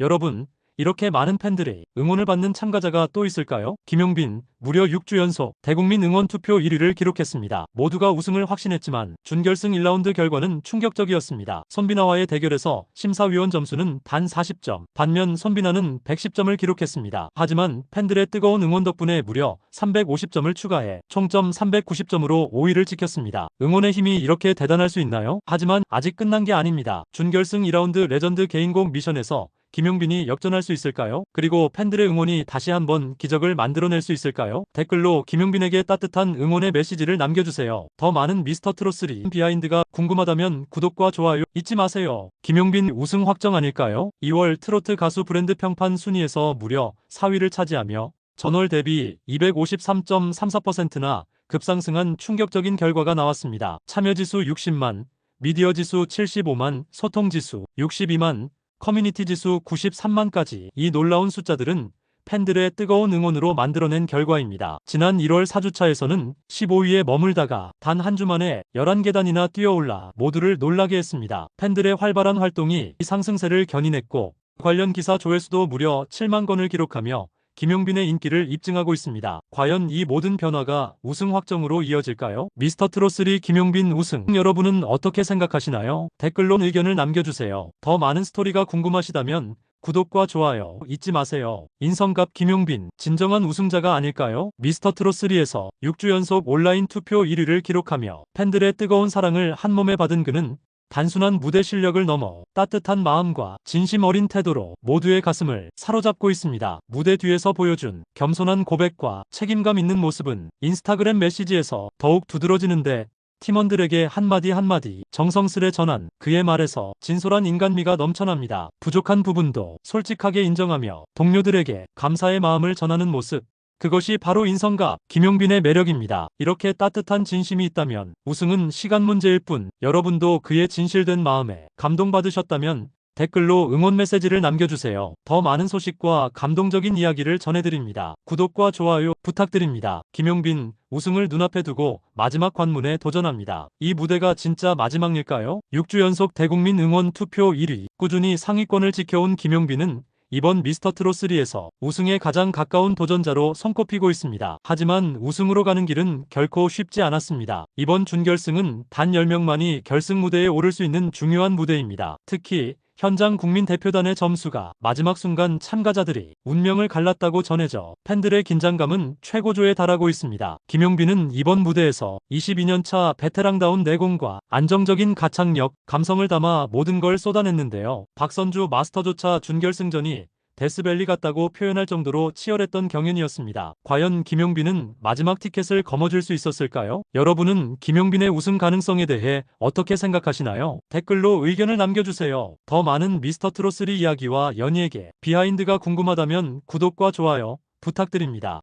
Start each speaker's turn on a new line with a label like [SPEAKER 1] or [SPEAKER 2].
[SPEAKER 1] 여러분, 이렇게 많은 팬들의 응원을 받는 참가자가 또 있을까요? 김용빈, 무려 6주 연속 대국민 응원 투표 1위를 기록했습니다. 모두가 우승을 확신했지만 준결승 1라운드 결과는 충격적이었습니다. 손비나와의 대결에서 심사위원 점수는 단 40점, 반면 손비나는 110점을 기록했습니다. 하지만 팬들의 뜨거운 응원 덕분에 무려 350점을 추가해 총점 390점으로 5위를 지켰습니다. 응원의 힘이 이렇게 대단할 수 있나요? 하지만 아직 끝난 게 아닙니다. 준결승 2라운드 레전드 개인곡 미션에서 김용빈이 역전할 수 있을까요? 그리고 팬들의 응원이 다시 한번 기적을 만들어낼 수 있을까요? 댓글로 김용빈에게 따뜻한 응원의 메시지를 남겨주세요. 더 많은 미스터 트롯3 비하인드가 궁금하다면 구독과 좋아요 잊지 마세요. 김용빈 우승 확정 아닐까요? 2월 트로트 가수 브랜드 평판 순위에서 무려 4위를 차지하며 전월 대비 253.34%나 급상승한 충격적인 결과가 나왔습니다. 참여지수 60만, 미디어 지수 75만, 소통 지수 62만, 커뮤니티 지수 93만까지 이 놀라운 숫자들은 팬들의 뜨거운 응원으로 만들어낸 결과입니다. 지난 1월 4주차에서는 15위에 머물다가 단 한 주 만에 11계단이나 뛰어올라 모두를 놀라게 했습니다. 팬들의 활발한 활동이 이 상승세를 견인했고 관련 기사 조회수도 무려 7만 건을 기록하며 김용빈의 인기를 입증하고 있습니다. 과연 이 모든 변화가 우승 확정으로 이어질까요? 미스터 트롯3 김용빈 우승 여러분은 어떻게 생각하시나요? 댓글로 의견을 남겨주세요. 더 많은 스토리가 궁금하시다면 구독과 좋아요 잊지 마세요. 인성갑 김용빈 진정한 우승자가 아닐까요? 미스터 트롯3에서 6주 연속 온라인 투표 1위를 기록하며 팬들의 뜨거운 사랑을 한몸에 받은 그는 단순한 무대 실력을 넘어 따뜻한 마음과 진심 어린 태도로 모두의 가슴을 사로잡고 있습니다. 무대 뒤에서 보여준 겸손한 고백과 책임감 있는 모습은 인스타그램 메시지에서 더욱 두드러지는데 팀원들에게 한마디 한마디 정성스레 전한 그의 말에서 진솔한 인간미가 넘쳐납니다. 부족한 부분도 솔직하게 인정하며 동료들에게 감사의 마음을 전하는 모습 그것이 바로 인성갑 김용빈의 매력입니다. 이렇게 따뜻한 진심이 있다면 우승은 시간 문제일 뿐 여러분도 그의 진실된 마음에 감동받으셨다면 댓글로 응원 메시지를 남겨주세요. 더 많은 소식과 감동적인 이야기를 전해드립니다. 구독과 좋아요 부탁드립니다. 김용빈 우승을 눈앞에 두고 마지막 관문에 도전합니다. 이 무대가 진짜 마지막일까요? 6주 연속 대국민 응원 투표 1위 꾸준히 상위권을 지켜온 김용빈은 이번 미스터 트롯3에서 우승에 가장 가까운 도전자로 손꼽히고 있습니다. 하지만 우승으로 가는 길은 결코 쉽지 않았습니다. 이번 준결승은 단 10명만이 결승 무대에 오를 수 있는 중요한 무대입니다. 특히 현장 국민 대표단의 점수가 마지막 순간 참가자들이 운명을 갈랐다고 전해져 팬들의 긴장감은 최고조에 달하고 있습니다. 김용빈은 이번 무대에서 22년차 베테랑다운 내공과 안정적인 가창력, 감성을 담아 모든 걸 쏟아냈는데요. 박선주 마스터조차 준결승전이 데스밸리 같다고 표현할 정도로 치열했던 경연이었습니다. 과연 김용빈은 마지막 티켓을 거머쥘 수 있었을까요? 여러분은 김용빈의 우승 가능성에 대해 어떻게 생각하시나요? 댓글로 의견을 남겨주세요. 더 많은 미스터 트롯3 이야기와 연예계 비하인드가 궁금하다면 구독과 좋아요 부탁드립니다.